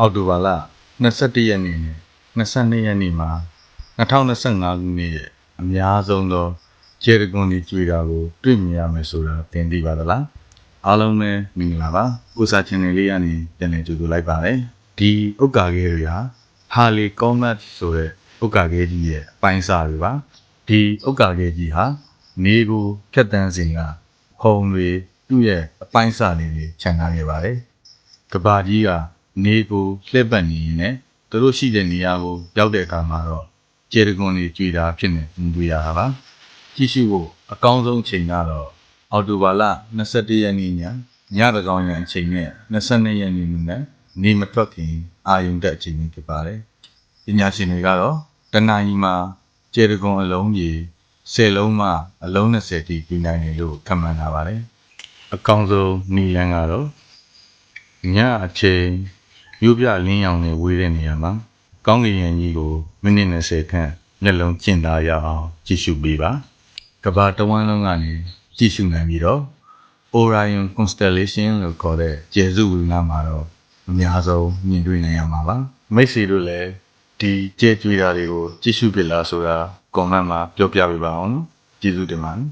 အောက်တိုဘာလ22ရက်နေ့နဲ့22ရက်နေ့မှာ2025ခုနှစ်ရဲ့အများဆုံးသောကျေရကွန်ဒီကျွေတာကိုတွေ့မြင်ရမယ်ဆိုတာသင်သိပါသလားအားလုံးပဲမင်္ဂလာပါကိုစာချန်နယ်လေးကနေပြန်လည်ကြိုဆိုလိုက်ပါတယ်ဒီဥက္ကာခဲတွေဟာဟာလီကောမတ်ဆိုတဲ့ဥက္ကာခဲကြီးရဲ့အပိုင်းစာတွေပါဒီဥက္ကာခဲကြီးဟာနေကိုဖြတ်တန်းစဉ်ကဟုံတွေသူ့ရဲ့အပိုင်းစာလေးတွေခြံထားခဲ့ပါတယ်ကဘာကြီးက နေကိုလှည့်ပတ်နေရင်လည်းသူတို့ရှိတဲ့နေရာကိုရောက်တဲ့အခါမှာတော့ကျေရကွန်ကြီးကြွေတာဖြစ်နေတွေ့ရတာပါကြည့်ရှုဖို့အကောင်းဆုံးအချိန်ကတော့အော်တိုဘာလ21ရက်နေ့ညညတကောင်ရန်အချိန်နဲ့22ရက်နေ့နေ့နေမထွက်ခင်အာယုန်တက်အချိန်ကြီးဖြစ်ပါတယ်ပညာရှင်တွေကတော့တနင်္လာရီမှာကျေရကွန်အလုံးကြီး10လုံးမှအလုံး20တိပြနိုင်တယ်လို့ခန့်မှန်းထားပါတယ်အကောင်းဆုံးနီလန်းကတော့ညအချိန် မြို့ပြလင်းရောင်နဲ့ဝေးတဲ့နေရာမှာကောင်းကင်ယံကြီးကိုမိနစ်20ခန့်မျက်လုံးကျင့်သားရအောင်ကြည့်ရှုပေးပါကဘာတဝန်းလုံးကနေကြည့်ရှုနိုင်ပြီးတော့ Orion Constellation လို့ခေါ်တဲ့ကျေစုဝိငါမှာတော့အများဆုံးမြင်တွေ့နိုင်ရမှာပါမိတ်ဆွေတို့လည်းဒီကြဲကြွေတာတွေကိုကြည့်ရှုဖြစ်လားဆိုတာ comment မှာပြောပြပေးပါအောင်နော်ကျေးဇူးတင်ပါတယ်